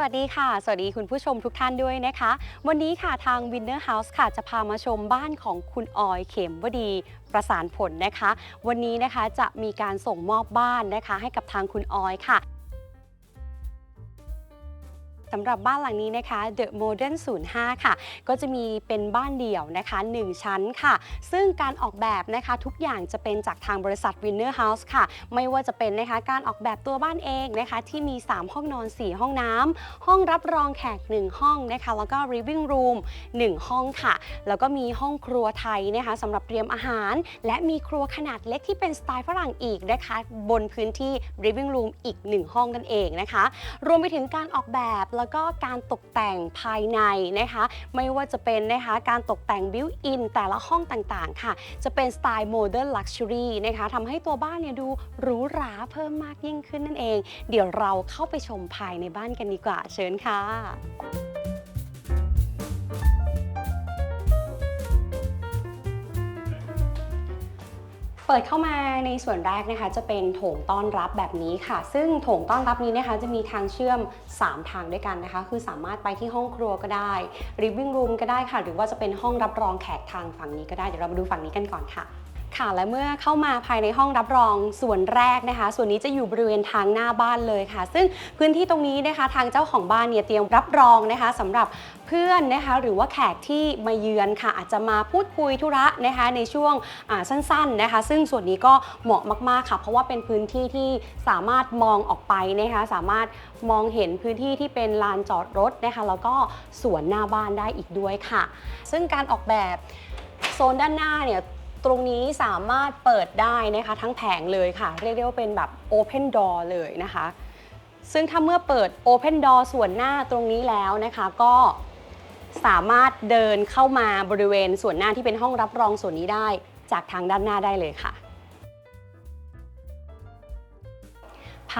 วัสดีค่ะ สวัสดีคุณผู้ชมทุกท่านด้วยนะคะ วันนี้ค่ะทาง Winner House ค่ะจะพามาชมบ้านของคุณออยเข็มวดีประสานผลนะคะ วันนี้นะคะจะมีการส่งมอบบ้านนะคะ ให้กับทางคุณออยค่ะ สำหรับบ้านหลังนี้นะคะ The Modern 05 ค่ะ ก็จะมีเป็นบ้านเดี่ยวนะคะ 1 ชั้นค่ะ ซึ่งการออกแบบนะคะทุกอย่างจะเป็นจากทางบริษัท Winner House ค่ะ ไม่ว่าจะเป็นนะคะการออกแบบตัวบ้านเองนะคะ ที่มี 3 ห้องนอน 4 ห้องน้ำห้องรับรองแขก 1 ห้องนะคะ แล้วก็ living room 1 ห้องค่ะ แล้วก็มีห้องครัวไทยนะคะสำหรับเตรียมอาหาร และมีครัวขนาดเล็กที่เป็นสไตล์ฝรั่งอีกนะคะ บนพื้นที่ living room อีก 1 ห้องนั่นเองนะคะ รวมไปถึงการออกแบบแล้วก็การตกแต่งภายในนะคะ ไม่ว่าจะเป็นนะคะการตกแต่งบิวอินแต่ละห้องต่างๆ ค่ะ จะเป็นสไตล์โมเดิร์นลักชัวรี่นะคะทำให้ตัวบ้านเนี่ยดูหรูหราเพิ่มมากยิ่งขึ้นนั่นเอง เดี๋ยวเราเข้าไปชมภายในบ้านกันดีกว่าเชิญค่ะ เปิดเข้ามาในส่วนแรกนะคะ จะเป็นโถงต้อนรับแบบนี้ค่ะ ซึ่งโถงต้อนรับนี้นะคะ จะมีทางเชื่อม 3 ทางด้วยกันนะคะ คือสามารถไปที่ห้องครัวก็ได้ living room ก็ได้ค่ะ หรือว่าจะเป็นห้องรับรองแขกทางฝั่งนี้ก็ได้เดี๋ยวเรามาดูฝั่งนี้กันก่อนค่ะ ค่ะและเมื่อเข้ามาภายในห้องรับรองส่วนแรกนะคะ ส่วนนี้จะอยู่บริเวณทางหน้าบ้านเลยค่ะ ซึ่งพื้นที่ตรงนี้นะคะทางเจ้าของบ้านเนี่ยเตรียมรับรองนะคะสำหรับเพื่อนนะคะหรือว่าแขกที่มาเยือนค่ะ อาจจะมาพูดคุยธุระนะคะในช่วงสั้นๆนะคะ ซึ่งส่วนนี้ก็เหมาะมากๆค่ะ เพราะว่าเป็นพื้นที่ที่สามารถมองออกไปนะคะสามารถมองเห็นพื้นที่ที่เป็นลานจอดรถนะคะแล้วก็สวนหน้าบ้านได้อีกด้วยค่ะ ซึ่งการออกแบบโซนด้านหน้าเนี่ย ตรงนี้สามารถเปิดได้นะคะ ทั้งแผงเลยค่ะ เรียกได้ว่าเป็นแบบ Open Door เลยนะคะ ซึ่งถ้าเมื่อเปิด Open Door ส่วนหน้าตรงนี้แล้วนะคะ ก็สามารถเดินเข้ามาบริเวณส่วนหน้าที่เป็นห้องรับรองส่วนนี้ได้ จากทางด้านหน้าได้เลยค่ะ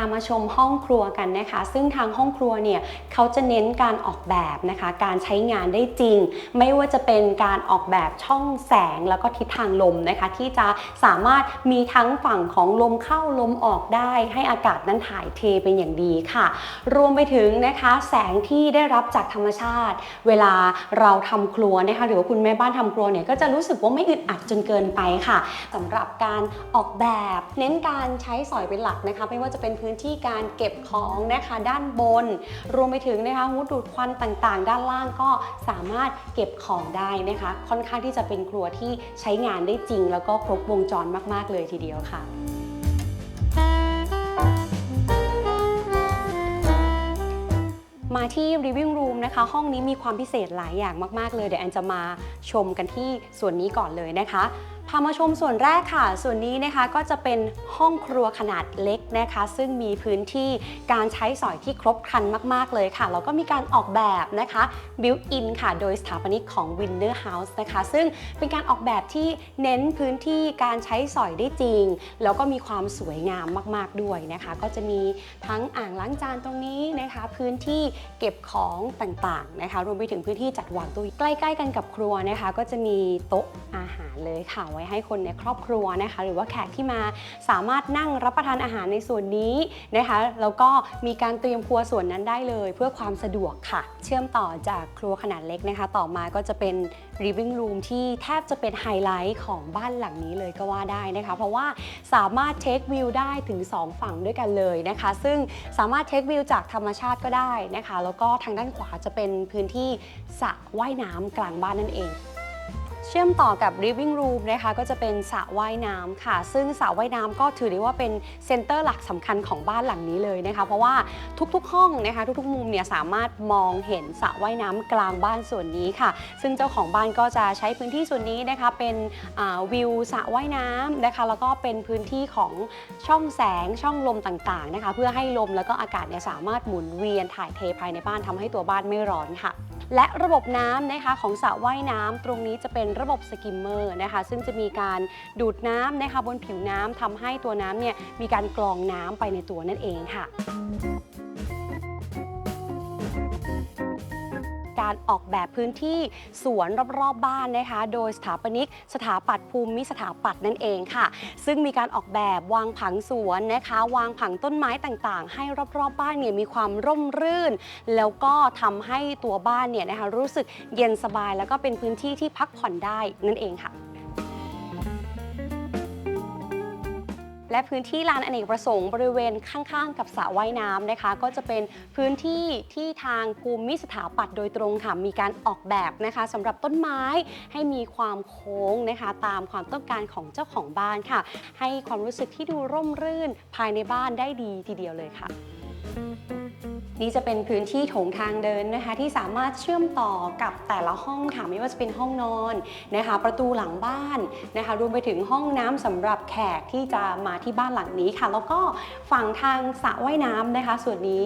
ามาชมห้องครัวกันนะคะ ซึ่งทางห้องครัวเนี่ยเขาจะเน้นการออกแบบนะคะ การใช้งานได้จริง ไม่ว่าจะเป็นการออกแบบช่องแสงแล้วก็ทิศทางลมนะคะ ที่จะสามารถมีทั้งฝั่งของลมเข้าลมออกได้ ให้อากาศนั้นถ่ายเทเป็นอย่างดีค่ะ รวมไปถึงนะคะแสงที่ได้รับจากธรรมชาติ เวลาเราทำครัวนะคะหรือว่าคุณแม่บ้านทำครัวเนี่ยก็จะรู้สึกว่าไม่อึดอัดจนเกินไปค่ะสำหรับการออกแบบ เน้นการใช้สอยเป็นหลักนะคะ ไม่ว่าจะเป็นพื้นที่การเก็บของนะคะด้านบน รวมไปถึงนะคะหูดูดควันต่างๆ ด้านล่างก็สามารถเก็บของได้นะคะ ค่อนข้างที่จะเป็นครัวที่ใช้งานได้จริง แล้วก็ครบวงจรมาก ๆ เลยทีเดียวค่ะมาที่ living room นะคะ ห้องนี้มีความพิเศษหลายอย่างมาก ๆ เลย เดี๋ยวแอนจะมาชมกันที่ส่วนนี้ก่อนเลยนะคะ พามาชมส่วนแรกค่ะ ส่วนนี้นะคะก็จะเป็นห้องครัวขนาดเล็กนะคะ ซึ่งมีพื้นที่การใช้สอยที่ครบครันมาก ๆ เลยค่ะ แล้วก็มีการออกแบบนะคะ built in ค่ะ โดยสถาปนิกของ Winner House นะคะ ซึ่งเป็นการออกแบบที่เน้นพื้นที่การใช้สอยได้จริง แล้วก็มีความสวยงามมาก ๆ ด้วยนะคะ ก็จะมีทั้งอ่างล้างจานตรงนี้นะคะ พื้นที่เก็บของต่าง ๆ นะคะ รวมไปถึงพื้นที่จัดวางตู้ใกล้ ๆ กันกับครัวนะคะ ก็จะมีโต๊ะอาหารเลยค่ะไว้ให้คนในครอบครัวนะคะ หรือว่าแขกที่มาสามารถนั่งรับประทานอาหารในส่วนนี้นะคะ แล้วก็มีการเตรียมครัวส่วนนั้นได้เลย เพื่อความสะดวกค่ะ เชื่อมต่อจากครัวขนาดเล็กนะคะ ต่อมาก็จะเป็น living room ที่แทบจะเป็นไฮไลท์ของบ้านหลังนี้เลยก็ว่าได้นะคะ เพราะว่าสามารถเทควิวได้ถึง 2 ฝั่งด้วยกันเลยนะคะ ซึ่งสามารถเทควิวจากธรรมชาติก็ได้นะคะ แล้วก็ทางด้านขวาจะเป็นพื้นที่สระว่ายน้ำกลางบ้านนั่นเอง เชื่อมต่อกับ living room นะคะก็จะเป็นสระว่ายน้ำค่ะ ซึ่งสระว่ายน้ำก็ถือได้ว่าเป็นเซ็นเตอร์หลักสำคัญของบ้านหลังนี้เลยนะคะ เพราะว่าทุกๆห้องนะคะ ทุกๆมุมเนี่ยสามารถมองเห็นสระว่ายน้ำกลางบ้านส่วนนี้ค่ะ ซึ่งเจ้าของบ้านก็จะใช้พื้นที่ส่วนนี้นะคะ เป็นวิวสระว่ายน้ำนะคะ แล้วก็เป็นพื้นที่ของช่องแสงช่องลมต่างๆนะคะ เพื่อให้ลมแล้วก็อากาศเนี่ยสามารถหมุนเวียนถ่ายเทภายในบ้านทำให้ตัวบ้านไม่ร้อนค่ะ และระบบน้ำนะคะของสระว่ายน้ำตรงนี้จะเป็นระบบสกิมเมอร์นะคะซึ่งจะมีการดูดน้ำนะคะบนผิวน้ำทำให้ตัวน้ำเนี่ยมีการกรองน้ำไปในตัวนั่นเองค่ะ การออกแบบพื้นที่สวนรอบๆบบ้านนะคะ โดยสถาปนิก สถาปัตย์ภูมิสถาปัตย์นั่นเองค่ะ ซึ่งมีการออกแบบวางผังสวนนะคะ วางผังต้นไม้ต่างๆ ให้รอบๆบ้านเนี่ยมีความร่มรื่น แล้วก็ทำให้ตัวบ้านเนี่ยนะคะรู้สึกเย็นสบาย แล้วก็เป็นพื้นที่ที่พักผ่อนได้นั่นเองค่ะ และพื้นที่ลานอเนกประสงค์บริเวณข้างๆ กับสระว่ายน้ำนะคะ ก็จะเป็นพื้นที่ที่ทางภูมิสถาปัตย์โดยตรงค่ะมีการออกแบบนะคะสำหรับต้นไม้ให้มีความโค้งนะคะ ตามความต้องการของเจ้าของบ้านค่ะ ให้ความรู้สึกที่ดูร่มรื่นภายในบ้านได้ดีทีเดียวเลยค่ะ นี่จะเป็นพื้นที่โถงทางเดินนะคะ ที่สามารถเชื่อมต่อกับแต่ละห้องค่ะไม่ว่าจะเป็นห้องนอนนะคะ ประตูหลังบ้านนะคะ รวมไปถึงห้องน้ำสำหรับแขกที่จะมาที่บ้านหลังนี้ค่ะ แล้วก็ฝั่งทางสระว่ายน้ำนะคะ ส่วนนี้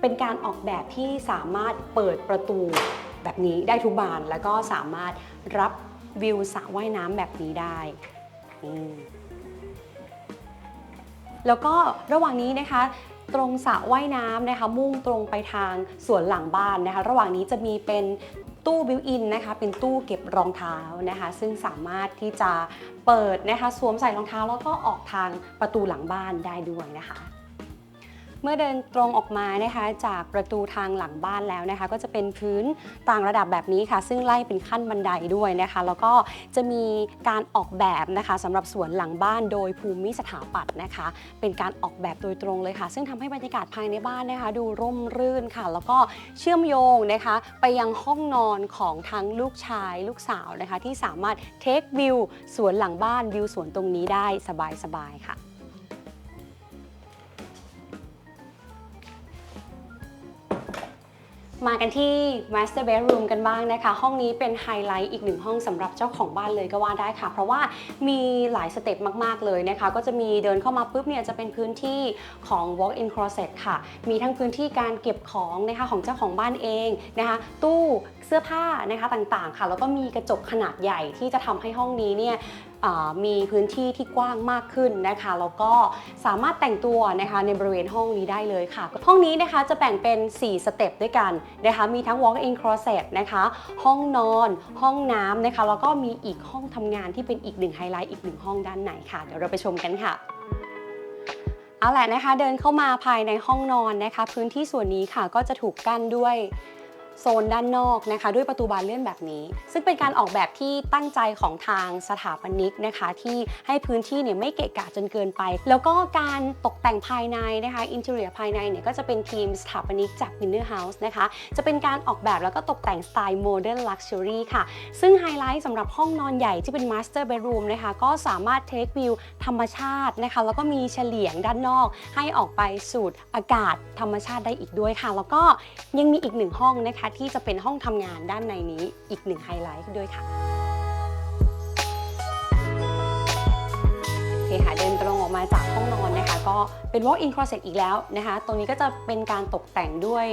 เป็นการออกแบบที่สามารถเปิดประตูแบบนี้ได้ทุกบาน แล้วก็สามารถรับวิวสระว่ายน้ำแบบนี้ได้แล้วก็ระหว่างนี้นะคะ ตรงสระว่ายน้ำนะคะ มุ่งตรงไปทางสวนหลังบ้านนะคะ ระหว่างนี้จะมีเป็นตู้บิวอินนะคะ เป็นตู้เก็บรองเท้านะคะ ซึ่งสามารถที่จะเปิดนะคะ สวมใส่รองเท้าแล้วก็ออกทางประตูหลังบ้านได้ด้วยนะคะ เมื่อเดินตรงออกมานะคะ จากประตูทางหลังบ้านแล้วนะคะ ก็จะเป็นพื้นต่างระดับแบบนี้ค่ะ ซึ่งไล่เป็นขั้นบันไดด้วยนะคะ แล้วก็จะมีการออกแบบนะคะสำหรับสวนหลังบ้านโดยภูมิสถาปัตย์นะคะ เป็นการออกแบบโดยตรงเลยค่ะ ซึ่งทำให้บรรยากาศภายในบ้านนะคะ ดูร่มรื่นค่ะ แล้วก็เชื่อมโยงนะคะ ไปยังห้องนอนของทั้งลูกชายลูกสาวนะคะ ที่สามารถเทควิวสวนหลังบ้านวิวสวนตรงนี้ได้สบายๆค่ะ มากันที่ Master Bedroom กันบ้างนะคะ ห้องนี้เป็นไฮไลท์อีกหนึ่งห้องสำหรับเจ้าของบ้านเลยก็ว่าได้ค่ะ เพราะว่ามีหลายสเต็ปมากๆเลยนะคะ ก็จะมีเดินเข้ามาปุ๊บเนี่ยจะเป็นพื้นที่ของ walk-in closet ค่ะ มีทั้งพื้นที่การเก็บของนะคะของเจ้าของบ้านเองนะคะ ตู้เสื้อผ้านะคะต่างๆค่ะ แล้วก็มีกระจกขนาดใหญ่ที่จะทำให้ห้องนี้เนี่ยมีพื้นที่ที่กว้างมากขึ้นนะคะแล้วก็สามารถแต่งตัวนะคะในบริเวณห้องนี้ได้เลยค่ะ ห้องนี้นะคะจะแบ่งเป็น 4 สเต็ปด้วยกันนะคะมีทั้ง walk-in closet นะคะห้องนอน ห้องน้ำนะคะแล้วก็มีอีกห้องทำงานที่เป็นอีกหนึ่งไฮไลท์อีกหนึ่งห้องด้านในค่ะ เดี๋ยวเราไปชมกันค่ะเอาแหละนะคะเดินเข้ามาภายในห้องนอนนะคะ พื้นที่ส่วนนี้ค่ะก็จะถูกกั้นด้วย โซนด้านนอกนะคะ ด้วยประตูบานเลื่อนแบบนี้ ซึ่งเป็นการออกแบบที่ตั้งใจของทางสถาปนิกนะคะ ที่ให้พื้นที่เนี่ยไม่เกะกะจนเกินไป แล้วก็การตกแต่งภายในนะคะอินเทอร์เนียภายในเนี่ยก็จะเป็นทีมสถาปนิกจาก Winner House นะคะ จะเป็นการออกแบบแล้วก็ตกแต่งสไตล์ Modern Luxury ค่ะ ซึ่งไฮไลท์สำหรับห้องนอนใหญ่ที่เป็น Master Bedroom นะคะ ก็สามารถเทควิวธรรมชาตินะคะ แล้วก็มีเฉลียงด้านนอก ให้ออกไปสูดอากาศธรรมชาติได้อีกด้วยค่ะ แล้วก็ยังมีอีกหนึ่งห้องนะคะที่จะเป็นห้องทำงานด้านในนี้อีกหนึ่งไฮไลท์ด้วยค่ะโอเคค่ะเดินตรงออกมาจากห้องนอนนะคะก็เป็น walk-in closet อีกแล้วนะคะ ตรงนี้ก็จะเป็นการตกแต่งด้วย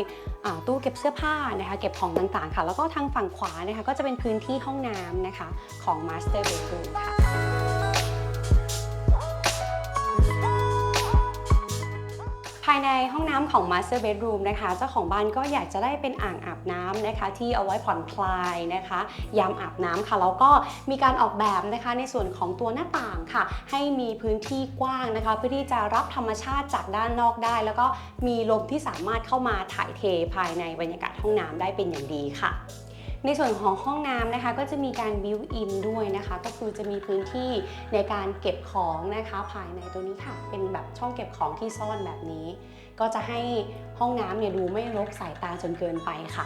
ตู้เก็บเสื้อผ้านะคะเก็บของต่างๆค่ะ แล้วก็ทางฝั่งขวานะคะก็จะเป็นพื้นที่ห้องน้ำนะคะของ master bedroom ค่ะ ภายในห้องน้ำของ Master Bedroom นะคะ เจ้าของบ้านก็อยากจะได้เป็นอ่างอาบน้ำนะคะ ที่เอาไว้ผ่อนคลายนะคะ ยามอาบน้ำค่ะ แล้วก็มีการออกแบบนะคะในส่วนของตัวหน้าต่างค่ะ ให้มีพื้นที่กว้างนะคะ เพื่อที่จะรับธรรมชาติจากด้านนอกได้ แล้วก็มีลมที่สามารถเข้ามาถ่ายเทภายในบรรยากาศห้องน้ำได้เป็นอย่างดีค่ะ ในส่วนของห้องน้ำนะคะก็จะมีการบิวอินด้วยนะคะ ก็คือจะมีพื้นที่ในการเก็บของนะคะภายในตัวนี้ค่ะ เป็นแบบช่องเก็บของที่ซ่อนแบบนี้ ก็จะให้ห้องน้ำเนี่ยดูไม่รกสายตาจนเกินไปค่ะ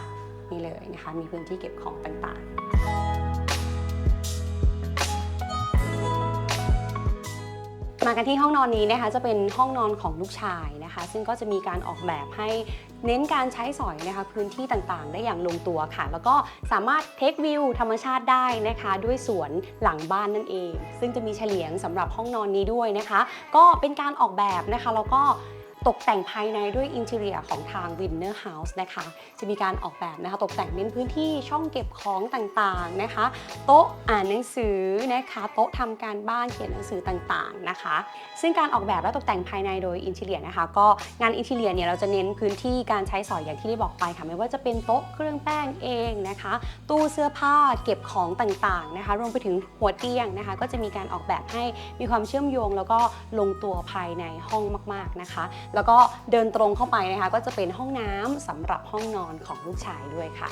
นี่เลยนะคะ มีพื้นที่เก็บของต่างๆ กันที่ห้องนอนนี้นะคะจะเป็นห้องนอนของลูกชายนะคะ ซึ่งก็จะมีการออกแบบให้เน้นการใช้สอยนะคะพื้นที่ต่างๆ ได้อย่างลงตัวค่ะ แล้วก็สามารถเทควิวธรรมชาติได้นะคะ ด้วยสวนหลังบ้านนั่นเอง ซึ่งจะมีเฉลียงสำหรับห้องนอนนี้ด้วยนะคะ ก็เป็นการออกแบบนะคะแล้วก็ ตกแต่งภายในด้วยอินเท i รียของทาง Winner House นะคะ จะมีการออกแบบนะคะ ตกแต่งเน้นพื้นที่ช่องเก็บของต่างๆนะคะ โต๊ะอ่านหนังสือนะคะ โต๊ะทำการบ้านเขียนหนังสือต่างๆนะคะ ซึ่งการออกแบบและตกแต่งภายในโดยอินเท i รียนะคะ ก็งานอินเท i รียเนี่ยเราจะเน้นพื้นที่การใช้สอยอย่างที่ได้บอกไปค่ะไม่ว่าจะเป็นโต๊ะเครื่องแป้งเองนะคะ ตู้เสื้อผ้าเก็บของต่างๆนะคะ รวมไปถึงหัวเตียงนะคะ ก็จะมีการออกแบบให้มีความเชื่อมโยง แล้วก็ลงตัวภายในห้องมากๆนะคะแล้วก็เดินตรงเข้าไปนะคะ ก็จะเป็นห้องน้ำสำหรับห้องนอนของลูกชายด้วยค่ะ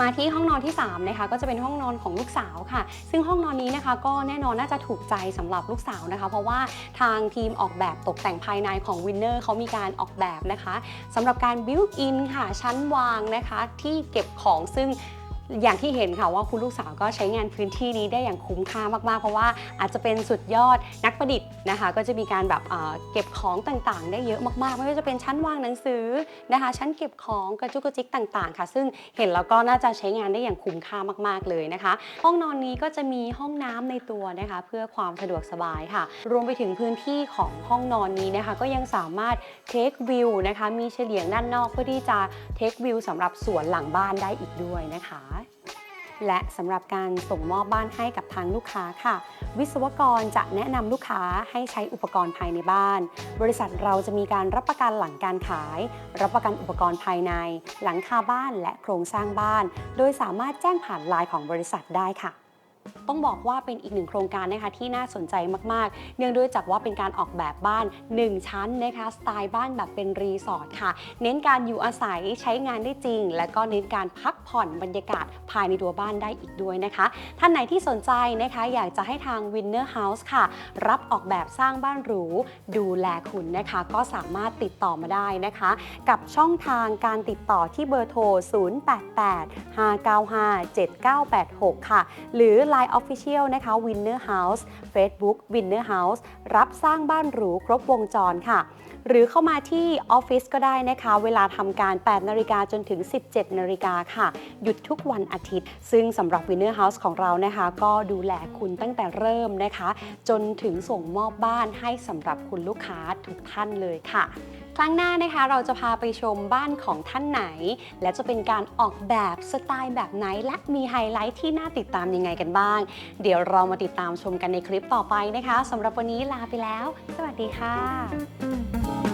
มาที่ห้องนอนที่3นะคะก็จะเป็นห้องนอนของลูกสาวค่ะ ซึ่งห้องนอนนี้นะคะ ก็แน่นอนน่าจะถูกใจสำหรับลูกสาวนะคะ เพราะว่าทางทีมออกแบบตกแต่งภายในของ Winner เขามีการออกแบบนะคะสำหรับการ built in ค่ะชั้นวางนะคะ ที่เก็บของซึ่ง อย่างที่เห็นค่ะว่าคุณลูกสาวก็ใช้งานพื้นที่นี้ได้อย่างคุ้มค่ามากๆ เพราะว่าอาจจะเป็นสุดยอดนักประดิษฐ์นะคะ ก็จะมีการแบบเเก็บของต่างๆ ได้เยอะมากๆ ไม่ว่าจะเป็นชั้นวางหนังสือนะคะ ชั้นเก็บของกระจุกกระจิกต่างๆ ค่ะ ซึ่งเห็นแล้วก็น่าจะใช้งานได้อย่างคุ้มค่ามากๆเลยนะคะ ห้องนอนนี้ก็จะมีห้องน้ำในตัวนะคะ เพื่อความสะดวกสบายค่ะ รวมไปถึงพื้นที่ของห้องนอนนี้นะคะ ก็ยังสามารถเทควิวนะคะมีเฉลียงด้านนอกเพื่อที่จะเทควิวสำหรับสวนหลังบ้านได้อีกด้วยนะคะ และสำหรับการส่งมอบบ้านให้กับทางลูกค้าค่ะ วิศวกรจะแนะนำลูกค้าให้ใช้อุปกรณ์ภายในบ้าน บริษัทเราจะมีการรับประกันหลังการขาย รับประกันอุปกรณ์ภายใน หลังคาบ้านและโครงสร้างบ้าน โดยสามารถแจ้งผ่านไลน์ของบริษัทได้ค่ะ ต้องบอกว่าเป็นอีกหนึ่งโครงการนะคะที่น่าสนใจมากๆ เนื่องด้วยจากว่าเป็นการออกแบบบ้าน 1 ชั้นนะคะสไตล์บ้านแบบเป็นรีสอร์ทค่ะ เน้นการอยู่อาศัยใช้งานได้จริง และก็เน้นการพักผ่อนบรรยากาศภายในตัวบ้านได้อีกด้วยนะคะ ท่านไหนที่สนใจนะคะ อยากจะให้ทาง Winner House ค่ะ รับออกแบบสร้างบ้านหรู ดูแลคุณนะคะ ก็สามารถติดต่อมาได้นะคะ กับช่องทางการติดต่อที่เบอร์โทร 088-595-7986 ค่ะ หรือ Line Official นะคะ Winner House Facebook Winner House รับสร้างบ้านหรูครบวงจรค่ะ หรือเข้ามาที่ออฟฟิศก็ได้นะคะ เวลาทำการ 8 นาฬิกาจนถึง 17 นาฬิกาค่ะ หยุดทุกวันอาทิตย์ ซึ่งสำหรับ Winner House ของเรานะคะ ก็ดูแลคุณตั้งแต่เริ่มนะคะ จนถึงส่งมอบบ้านให้สำหรับคุณลูกค้าทุกท่านเลยค่ะ ครั้งหน้านะคะเราจะพาไปชมบ้านของท่านไหน และจะเป็นการออกแบบสไตล์แบบไหน และมีไฮไลท์ที่น่าติดตามยังไงกันบ้าง เดี๋ยวเรามาติดตามชมกันในคลิปต่อไปนะคะสำหรับวันนี้ลาไปแล้ว สวัสดีค่ะ